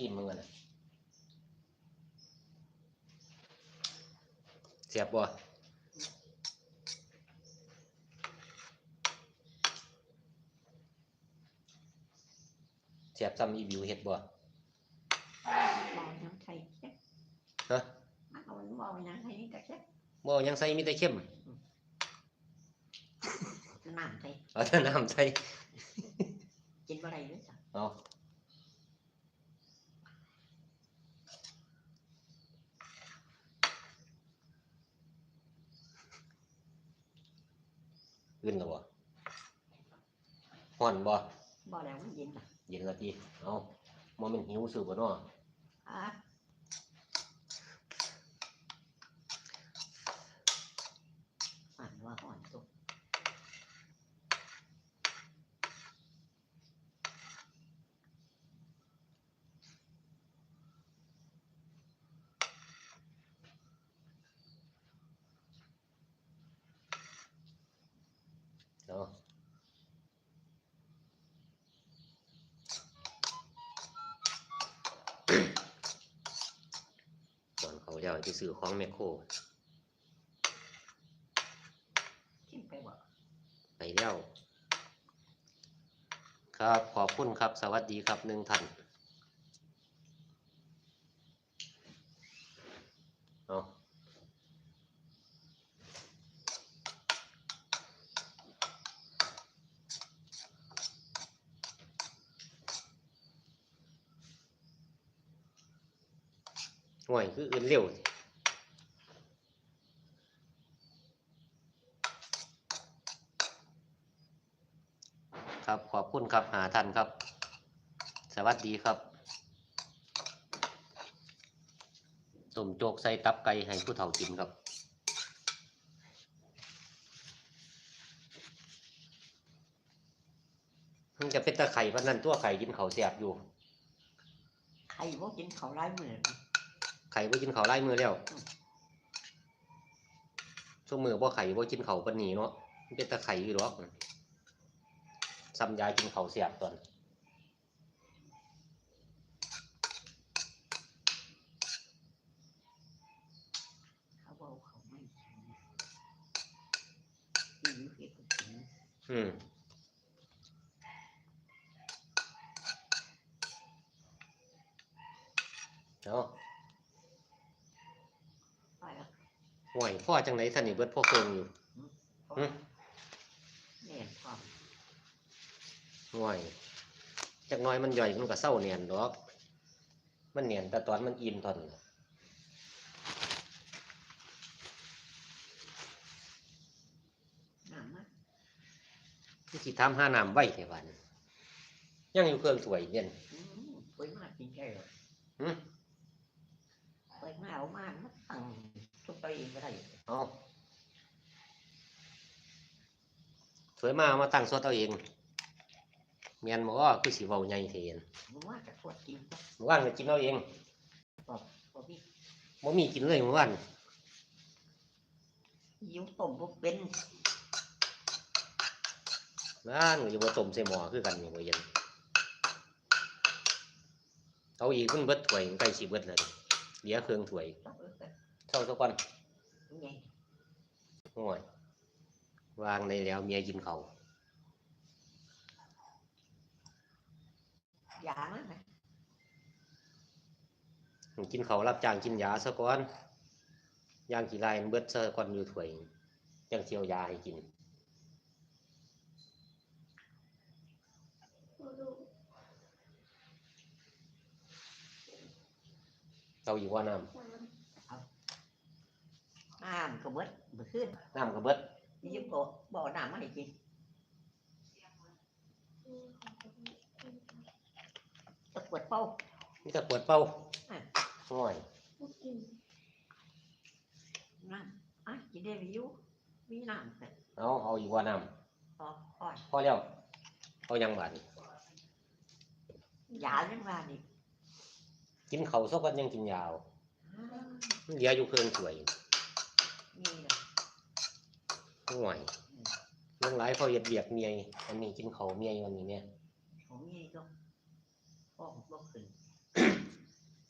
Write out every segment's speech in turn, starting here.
ดี๋ยวซิมมึงก่อนนะเสียบบ่เสียบซ้ำอีวิวเฮ็ดบ่บอยังไทยแค่ฮะมันเอาบอยังไทยนี่แต่แค่บ่ยังใส่มีแต่เข้มน้ำไทยเอาแต่น้ำใส่กินอะไรด้วยจ้ะเอา ขึ้นแล้วบ่ฮ้อนบ่บอแล้วมันเย็นอะเย็นและทีเอามันเป็นหิวสืบบ่เนาะอะฝันว่าอ่อนตัว เอา ก่อนเขาเดี๋ยวไปซื้อของแมคโครขึ้นไปบอกไปแล้ว ครับขอบคุณครับ สวัสดีครับหนึ่งท่านเอาห่วยคืออื่นเร็วสิครับ ขอบคุณครับหาท่านครับ สวัส ดีครับต้มโจกใส่ตับไก่ให้ผู้เฒ่ากินครับมันจะเป็นตะไคร่พันนั้นตัวไข่กินเขาวเสียบอยู่ใครว่ากินเขาไล่มือไข่บ่กินเขาวไล่มือแล้วช่วงมือบ่ไข่บ่กินเขาวปานนีเนาะมันเป็นตะไคร่อยู่หรอกซ้ำยายกินเขาวเสียบตอน เขาบอกเขาไม่กินอยู่เห็ดก็กิน อืมเอาไปแล้วห่วยพ่อจังไหนท่านนี่เบิดพ่อเคิงอยู่อืมเนี่ยความห่วยจักหน้อยมันย่อยมันก็เศร้าเนียนดอก มันเนียนแต่ตอนมันอิ่มตอนนั้นน่ะ น้ำมัน ที่สิทำห้าน้ำไว้แค่วันยังอยู่เครื่องถ้วยเนี่ยอืมไปมากกินแค่เลยหืมไปมาเอามามันตั้งทุกไปเองก็ได้เอาสวยมากเอามาตั้งสดเอาเองเมียนบอกว่าคือสีเบาใหญ่เทียนมึงว่าจะทวดกินปะเมื่อวานก็กินเอาเองบ่พี่บ่มีกินเลยเมื่อวานยิ้วต้มบ่เป็น บ้านก็อยู่บ่ต้มใส่หม้อคือกันอยู่บ่เย็นเอาอีกมันเบิดถ้วยใกล้สิเบิดแล้วเดี๋ยวเครื่องถ้วยต้องเออกันเท่าสักวันไงโอ้ยวางได้แล้วเมียกินเขาวยามันนะกินเขาวรับจ้างกินยาซะก่อนย่างกี่ไรมันเบิดซะก่อนอยู่ถ้วยจังเสียวยาให้กิน เอาอยู่ว่าน้น้ำก็เบิดเบิดขึ้นำน้ำก็เบิดยิ้วบ่บ่เอาน้ำมาให้กินตะกวดเป้านี่แต่ปวดเป้าอะโอ้ยน้ำอะกินได้ยิ้วมีน้ำแต่เอาเอาอยู่ว่าน้พอค่อยำพอแล้วเอายังบาดนี่ยายังว่านี่ กินเขาวซะก่อนยังกินยาวอ่ามันเหลืออยู่เครื่องถ้วยนี่แหละโอ้ยลงหลายพอเฮ็ดเบียกเมียอันนี้กินเขาวเมียวันนี้เนี่ยของนี่ก็พ่อบ่ขึ้น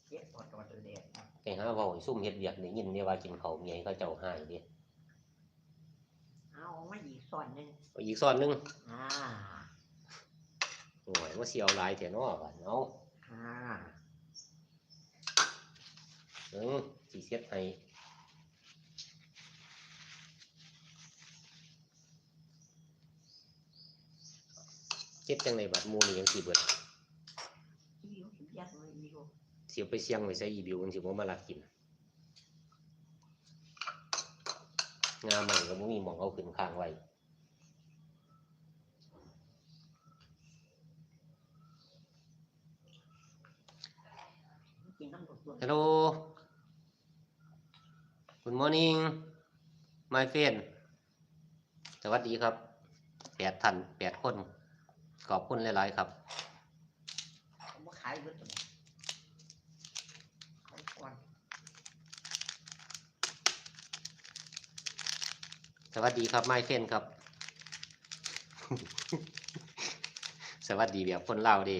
เจ็บปวดตัวเด็ดไปหาเว้าให้ซุ่มเฮ็ดเวียกได้ยินเด้ว่ากินข้าวเมียให้เขาเจ้าหายเด้เอามาอีกส่วนหนึ่งเอาอีกซ้อนหนึงอ่าโอ้ยว่าสิเอาหลายแท้เนาะบัดเอาอ่า เออสิเฮ็ดให้เฮ็ดจังไดบัดหมู่นี่ยังสิเบิดวิวสิบยักเลยวิวสิเอาไปเสี่ยงไว้ใส่อีบิวมันสิบ่มาลักกินงาใหม่ก็บ่มีหม่องเอาขึ้นข้างไว้กินน้ำตัวตัว Hello Good morning my friend สวัสดีครับแปดท่านแปดคน ขอบคุณหลาย ๆ ครับผมว่าขายเบิดตัวนี้ขายก่อนสวัสดีครับ my friend ครับ สวัสดีแบบคนเล่าวเดี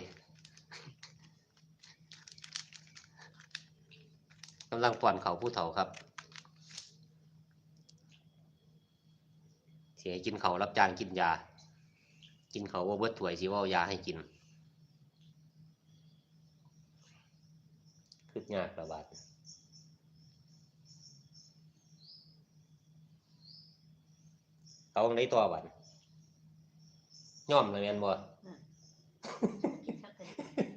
กำลังป้อนเขาวผู้เฒ่าครับ สียกินเขาวรับจ้างกินยา กินเขาวว่าเบิดถ้วยสิว่าเอายาให้กินคืดยากระบาดเอาในตัวบันย่อมเลยแม่นบ่กินสักเกิน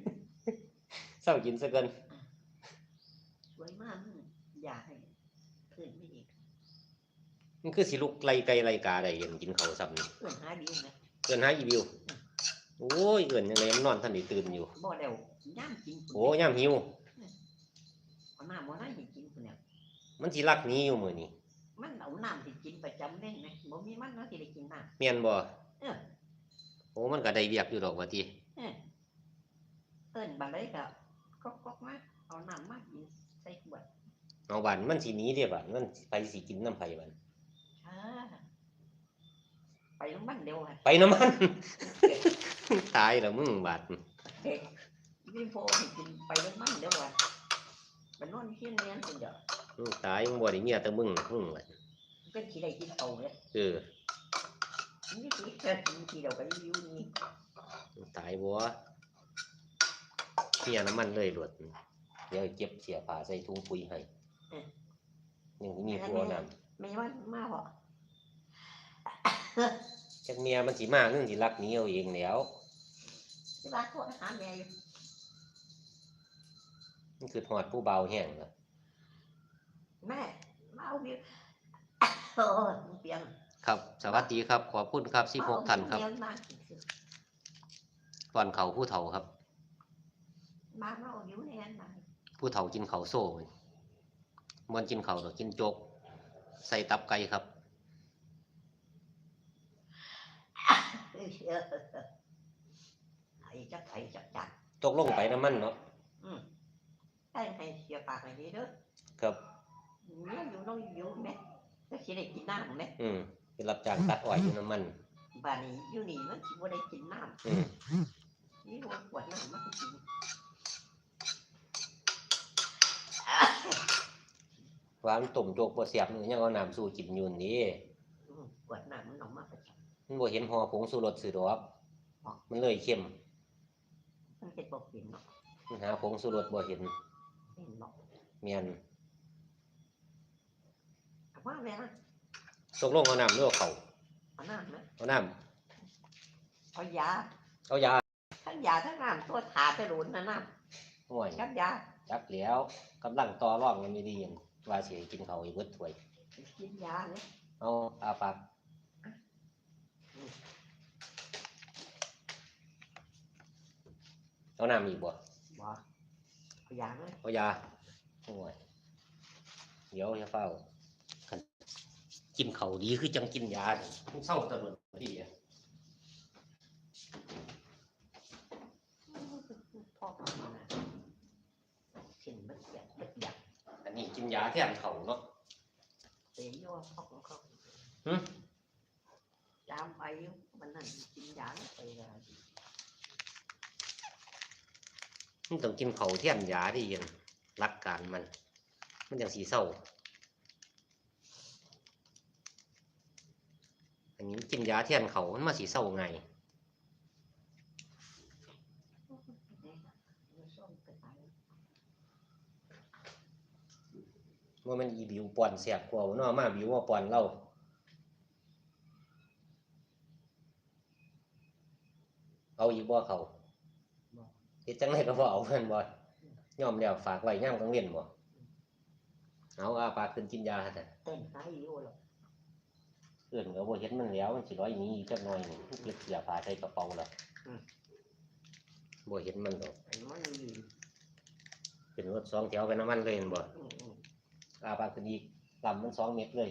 เศร้ากินซะเกิน สวยมากมึงอย่าให้เพื่อนไม่อีก มันคือสิลุกไล่ไก่ไล่กาได้เห็นกินเขาวซ้ำนี่เพื่อนหาบิวนะเกินหาอีบิวโอ้ยเกินยังไงมันนอนท่านได้ตื่นอยู่ บ่เดียวย่ามกินโอ้ย่ามหิว เอาน้ำมาให้กินคนเนี่ยมันสิรักหนี้อยู่มื้อนี้มันเอาน้ำที่กินประจำเล่นไหมบ่มีมันนะที่ได้กินน้แม่นบ่ำเออ โอ้มันก็ได้เวียกอยู่ดอกว่าติเออเอิ้นบาเลยก็ก๊อกก๊อกมาเอาน้ำมากินใส่ขวดเอาบันมันสิหนีเด้บัดมันไปสิกินน้ำไผบัดอ่า ไปโรงพยาบาลเดียวอะไปน้ำมัน ตายแล้วมึงบาดวิ่งโฟให้กินไปโรงพยาบาลเดียวอะไปนอนเที่ยงเรียนคนเดียวมึงตายมึงบ่ได้เมียแต่มึงมึงบัดเป็นที่ได้กินโตเลยเออนี่ที่เกิดที่เดียวกับยูนี่มึงตายบ่เมียน้ำมันเลยหลดเดี๋ยวเก็บเสียผ้าใส่ถุงปุ๋ยให้ยังสิมีผัวนํไม่ว่ามาหรอ จักเมียมันสิมาเรื่องสิรักหนี้เอาเองแหล้วที่บ้านโทษหาแม่อยู่มันคือหอดผู้เบาแห้งนะแม่มาเอาวิวโอ้ยเปียงครับสวัสดีครับ ขอบคุณครับสิบหกท่านครับเดี๋ยวมากินสิก่อนเขาผู้เฒ่าครับมาเอาอยู่ในนั้นมาผู้เฒ่ากินเขาวโซ่มันมันกินเขาวดอกกินโจก ใส่ตับไก่ครับ เออเออเออเออ ไอ้จักไข่จักจักตกลงไปน้ำมันเนาะอืมได้ให้เสียปากให้ดีเด้อครับเนี่ยอยู่น้องอยู่แม่ก็สิได้กินน้ำแม่อืมไปรับจ้างตัดอ้อยอยู่น้ำมันบ้านนี้อยู่นี่มันสิบ่ได้กินน้อืมำนี่ว่าขวดน้ำมันก็กินว่ามันต้มโจกบ่เสียบมันยังเอาน้ำสู้กินอยู่นี่อืมขวดน้ำมันออกมาประจ มันบ่เห็นห่อผงสูรสซื้อดอกมันเลยเข้มำมันเห็ดบอกกินเนาะมันหาผงสูรสบ่เห็นเห็นบอกเมียนเอาว่าแม่นะตกลงเอาน้ำหรือเอาเขาวเอาน้ำนะเอาน้เอายาำเอายาทั้งยาทั้งน้ำตัวถาไปหลุนนะน้ห่วยำกับยาจักแล้วกำลังต่อรองกันไม่ดีหยังว่าสิให้กินเขาวอีกเบิดถ้วยกินยาเนี่ยเอาอาปาก เอาน้ำอีกบ่บอกเอายาเลยเอายาโอ้ยเดี๋ยวจะเฝ้าคันกินเขาวดีคือจังกินยานี่มันเศร้าตลอดดีอะพ่อเอามานะเส้นมันเสียดมันอยากอันนี้กินยาแทนเขาเนาะเสียยอพ่อของเขาหึจามไปอยู่มันนั่นกินยาแล้วไปเลย มันต้องกินเขาเทียนยาที่เย็นรักการมัน มันอย่างสีเศร้าอันนี้กินยาเทียนเขามันมาสีเศร้าไงว่ามันอีบิวปอนเสียกว่านาะมาบิวว่าปอนเราเอาอีกบ่เขา เฮ็ดจังไดก็บ่เอาเพิ่นบ่ยอมแล้วฝากไว้ย่ามกลางเว้นบ่เอาอาปากขึ้นกินยาหั่นน่ะเต้นสายอยู่หรอกเอื้อนก็บ่เห็นมันแล้วมันสิร้อยหนี้อีกจักหน่อยนี่เก็บเสียผ้าใส่กระเป๋าแล้วบ่เห็นมันดอกไอ้มันมีขึ้นรถสองแถวไปน้ำมันเลยเห็นบ่อืมอืมอาปากขึ้นอีกลำมันสองเมตรเลย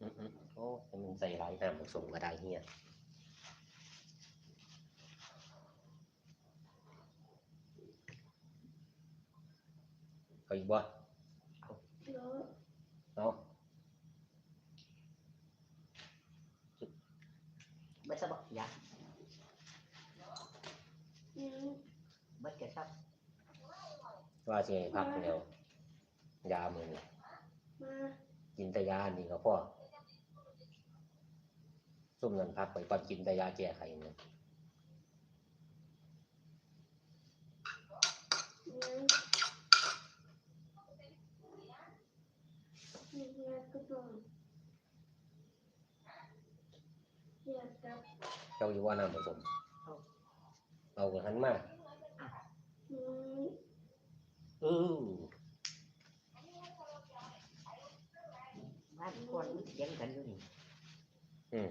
อืมๆโอ้ ให้มันใส่หลายน้ำผสมก็ได้เฮียเอาอีกบ่เอาไม่สบายอยากไม่เกิดครับ ว่าสิให้พักแล้วยามือนี่กินแต่ยาอันนี่ก็พอ ซุ่มนั่นพักไปก่อนกินแต่ยาแก้ไขนี่เจ้าอยู่ว่าน้ำผสมเอากันหันมาเออบ้านคนมันเถียงกันอยู่นี่อืม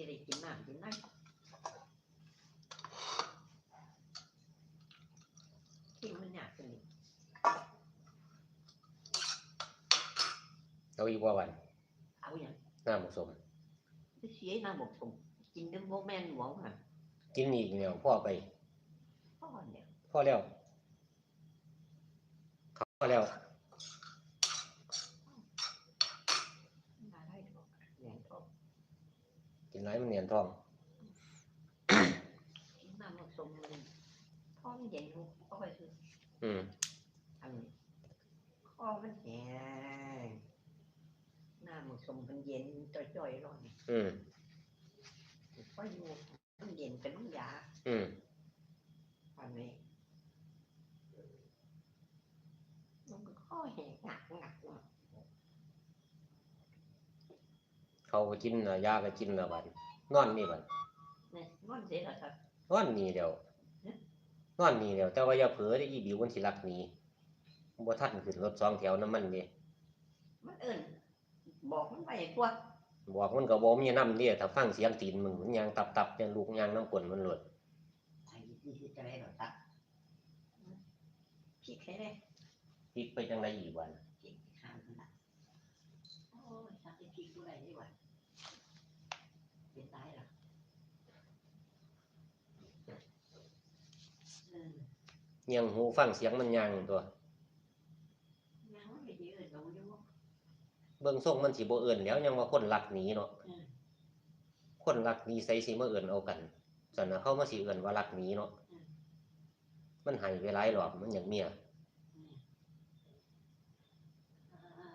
านหันรถสองแถวเลยสิชักตั้งเสียพาให้ลูกปูดูสิเนี่ยน้ำเขาสิได้กินน้ำกินน้ำที่มันยากขึ้นนี่เอาอีกว่าวันเอาอย่างน้ำผสมไปเสียน้ำบอกผมกินน้ำโมแมนหวงหันกินอีกแล้วพ่อไปพ่อเนี่ยพ่อแล้วเขาพ่อแล้ว มาได้ดอกแหวนทอง กินไรมันเนียนทองกินน้ำผสมมันพ่อมันเย็นลูกพ่อไปซื้ออืมอันนี้พ่อมันแห้งน้ำผสมมันเย็นจ่อยๆร้อนอืมพ่ออยู่มันเย็นเป็นน้ำยาอืมอันนี้มันก็ข้อแห้งหนักหนักหนัก เขาก็กินน่ะยาก็กินแล้วบัดนอนนี่บัดเนี่ยนอนเสร็จแล้วครับนอนนี่เดียวนอนนี่เดียวแต่ว่าอย่าเผลอได้อีบิวมันสิรักหนีบ่ทันขึ้นรถสองแถวน้ำมันนี่มันเอิ่นบอกมันไปตัวบอกมันก็บ่มีน้ำเด้ถ้าฟังเสียงตีนมึงมันยางตับๆยังลูกยางน้ำกลนมันหลดไอ้ที่จะได้หรอครับคิดแค่ได้พลิกไปจังไดอีกวันคิดข้ามมันละโอ้ยสักทีคิดดูได้ดีกว่าเป็นตายหรอเอ อยังหูฟังเสียงมันยางตัวยังไม่ได้ยืนเราอยู่เบิ่งทรงมันสิบ่เอิ้นแหล้วยังว่าคนรักหนีเนาะอืมคนรักหนีใส่สิมาเอิ้นเอากันซั่นน่ะเขามาสิเอิ้นว่ารักหนีเนาะมันให้ไปหลายรอบมันอย่างเมียอืมอ่า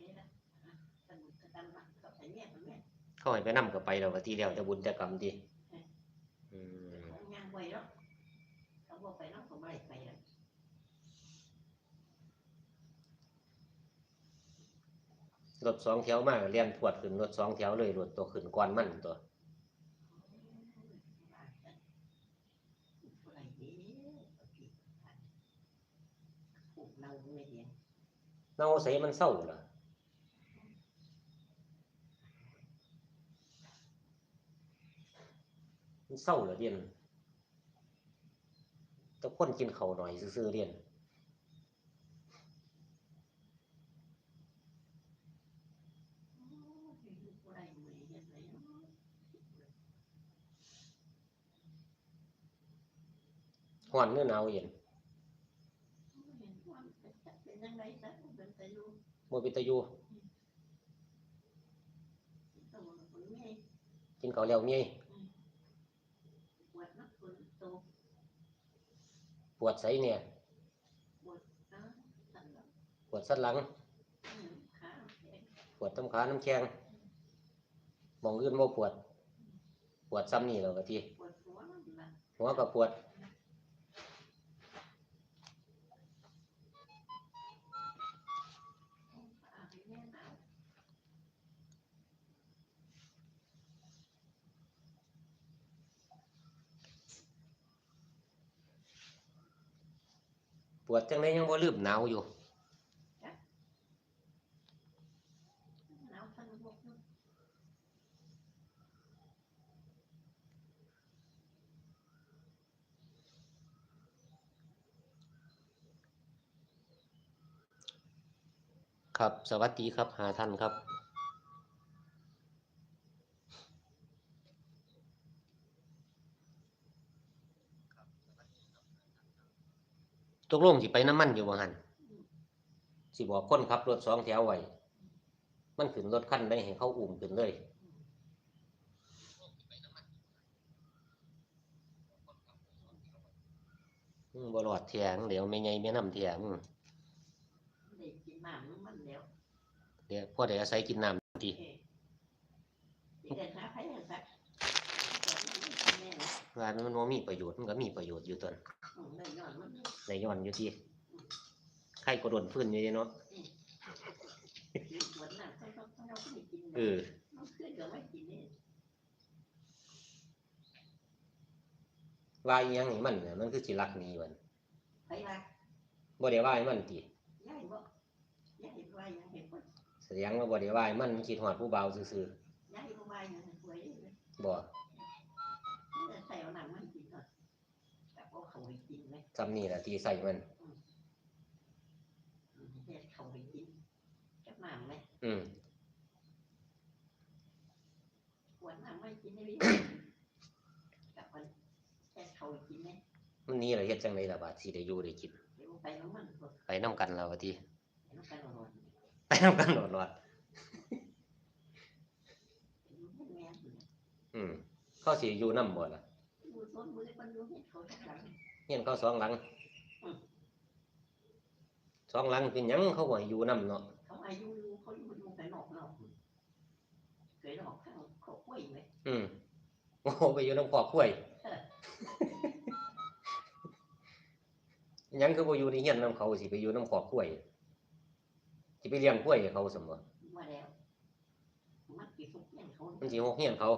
นี่ละอะสนุกสนานมากกับไอ้เนี่ยมันเนี่ยเขาให้ไปนำก็ไปแล้วว่าทีเดียวแต่บุญแต่กรรมติอืมงานไว้แล้ว เขาบอกไปแล้วเขาไม่ได้ไปแล้วรถสองแถวมาเรียนพวดขึ้นรถสองแถวเลยรถตัวขึ้นก่อนมันตัวอะไรเนี่ยผูกเราไม่เห็นเน่าใส่มันเศร้าล่ะมันเศร้าเหรอเดียน แตะคนกินเขาวหน่อยซื่อๆเดียนฮ้อนหรือหนาวเย็นบ่เป็นตาอยู่กินข้าวแล้วเมีย ปวดไสเนี่ยปวดสันหลัง ปวดต้นขาน้ำแข็งมองอื่นบ่ปวด ปวดซ้ำนี่แล้วก็ทีหัวก็ปวด ปวดจังไดยังบ่ลืมหนาวอยู่ครับ สวัสดีครับหาท่านครับ ตกลงสิไปน้ำมันอยู่บ่หันสิบอกคนขับรถสองแถวไว้มันขึ้นรถคันได้ให้เขาอุ้มขึ้นเลยอืมบ่รอดเทียงเดี๋ยวไม่ไงไม่นำเทียงเดี๋ยวพ่อได้อาศัยกินน้ำทีว่ามันบ่มีประโยชน์มันก็มีประโยชน์อยู่ตวน ในย้อนอยู่ที่ใครก็โดนฟื้นอยู่เดะเนาะเออว่าอีหยังนี่มันน่ะมันคือสิรักหนี่มันบ่ได้ว่าให้มันติแสดงว่าบ่ได้ว่าให้มันคิดฮอดผู้บ่าวซื่อๆบ่ จำนี่ล่ะที่ใส่มันอืมมันนี่ล่ะเฮ็ดจังไดล่ะบาดสิได้อยู่ได้กินไปนํกันแล้วว่าติไปนํกันโลดๆอืมเขาสิอยู่นํบ่ล่ะ เฮียนเขาสองหลังสองหลังเป็นหยังเขาบ่ให้อยู่นํเนาะเขาอายุเขาอยู่อยู่ไปนอกนอกเคยนอกข้างเขาคุยไหมอืมโอ้โหไปอยู่น้ำขอกล้วยหยังคือบ่อยู่ในเฮียนน้ำเขาสิไปอยู่น้ำขอกกล้วยสิไปเลี้ยงกล้วยให้เขาสมบ่มาแล้วมันกี่ทุกอย่างเขามันสิฮกเฮียนเขา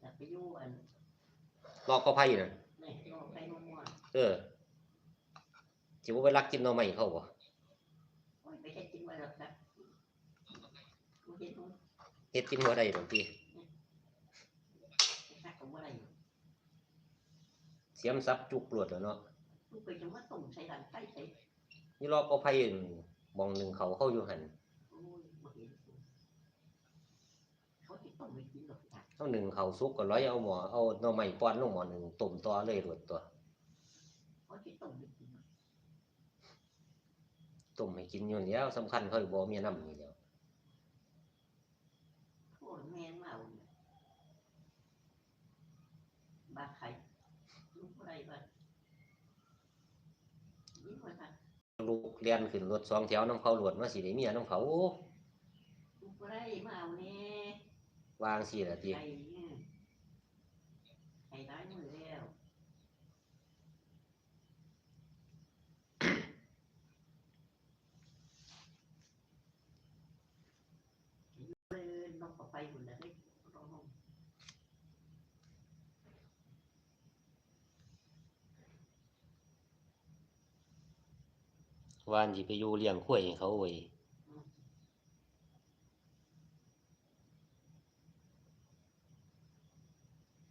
แต่ไปอยู่อัน ลอกเขาไผน่ะนี่เราไปนมั่วเออสิบ่ไปลักกินหน่อไม้เขาบ่โอ้ยไปแค่กินมาแล้วครับกูเห็นมันเฮ็ดกินบ่ได้ดอกติหักของอะไรเสียมซับจุกปลวดแล้วเนาะกูไปจะมาต้มใส่ดันไฟใส่นี่ลอกเขาไผหมองหนึงเขาเขาอยู่หั่นโอ้ยมาเห็นเขาจะต้มไม่กินหรอกจ้ะ เอาหนึ่งเขาสุกก็ร้อยเอาหมอเอาหน่อไม้ป้อนลงหม้อหนึงต้มต่อเลยรวดตัวเขาจะต้มไม่กินต้มให้กินอยู่แล้วสำคัญเขาบ่มีน้ำนี่แหล้วโอ้ยแม่นมาเนี่ยบ้าใครลูกอะไรบ้างยิ่งกว่านั้นลูกเรียนขึ้นรถสองแถวน้ำเขารวดมาสิได้เมียน้ำเขาลูกอะไรมาเอาเนี่ย วางสิล่ะติไอ้เนี่ยไอ้ร้ายมือแล้วเลยน้องก็ไปหมดแล้วเลยน้องวานสิไปอยู่เลี้ยงข้วยให้เขาไว้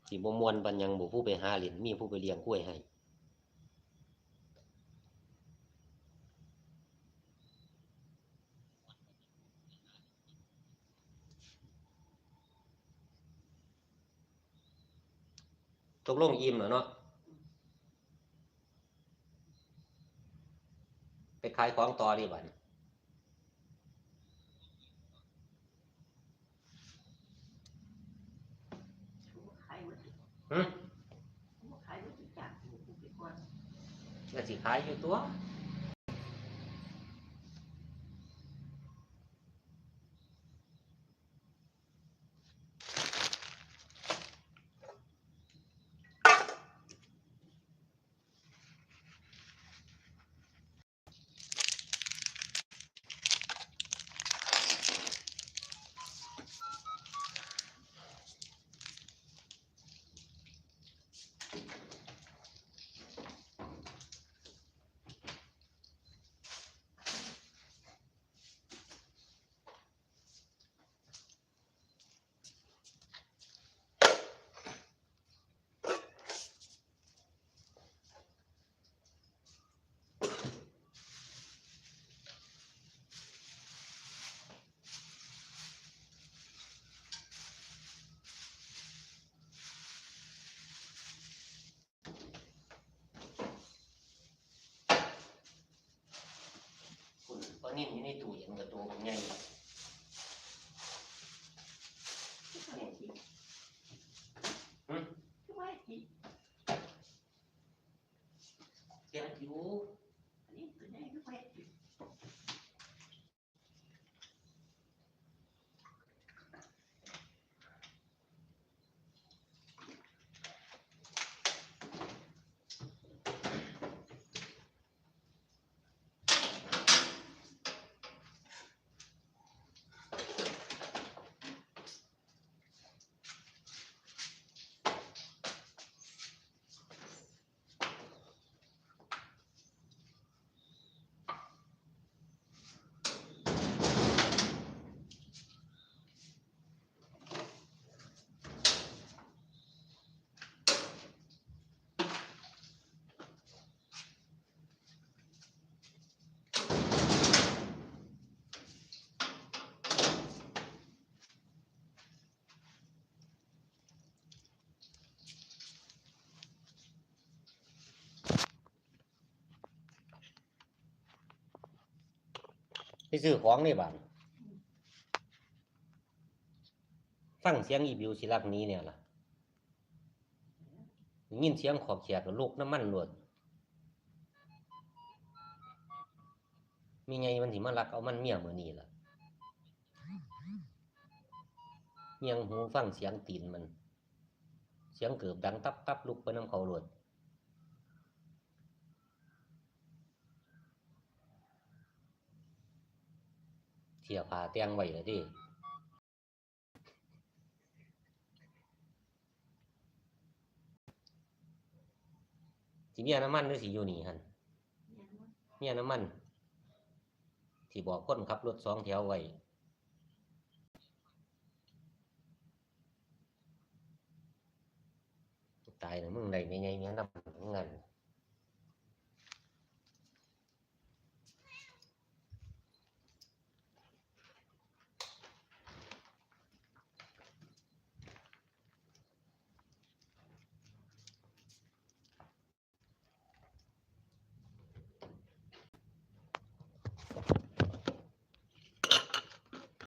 สิบ่มวนปานหยังบ่ผู้ไปหาเล่นมีผู้ไปเลี้ยงข้วยให้ตกลงอิ่มแล้วเนาะไปขายของต่อดีบัดนี้ ขายหมด หึ ขายหมดจากหมูไปก่อนก็สิขายอยู่ตัว คุณเพราะนี่อยู่ในตู้เย็นกับตัวผมใหญ่ ทุกวันที่ หึ ทุกวันที่ แก๊สอยู่ อันนี้ตัวไหนทุกวันที่ ไปซื้อของในบ้านฟังเสียงอีบิวสิรักหนี้เนี่ยล่ะได้ยินเสียงขอบแขกกับลูกน้ำมันหลวดมีไงมันสิมาลักเอามันเมียมือนี้ล่ะเมียงหูฟังเสียงตีนมัน เสียงเกือบดังตับตับลุกไปน้ำเขาหลวด สียผ้าแต่งไว้แล้วดิสิเมียน้ำมันหรือสิอยู่นี่หันเนี่ยมันเมียน้ำมันที่บอกคนขับรถสองแถวไว้ตายนะมึงได้ไม่ไงเมียน้ำมันงั้น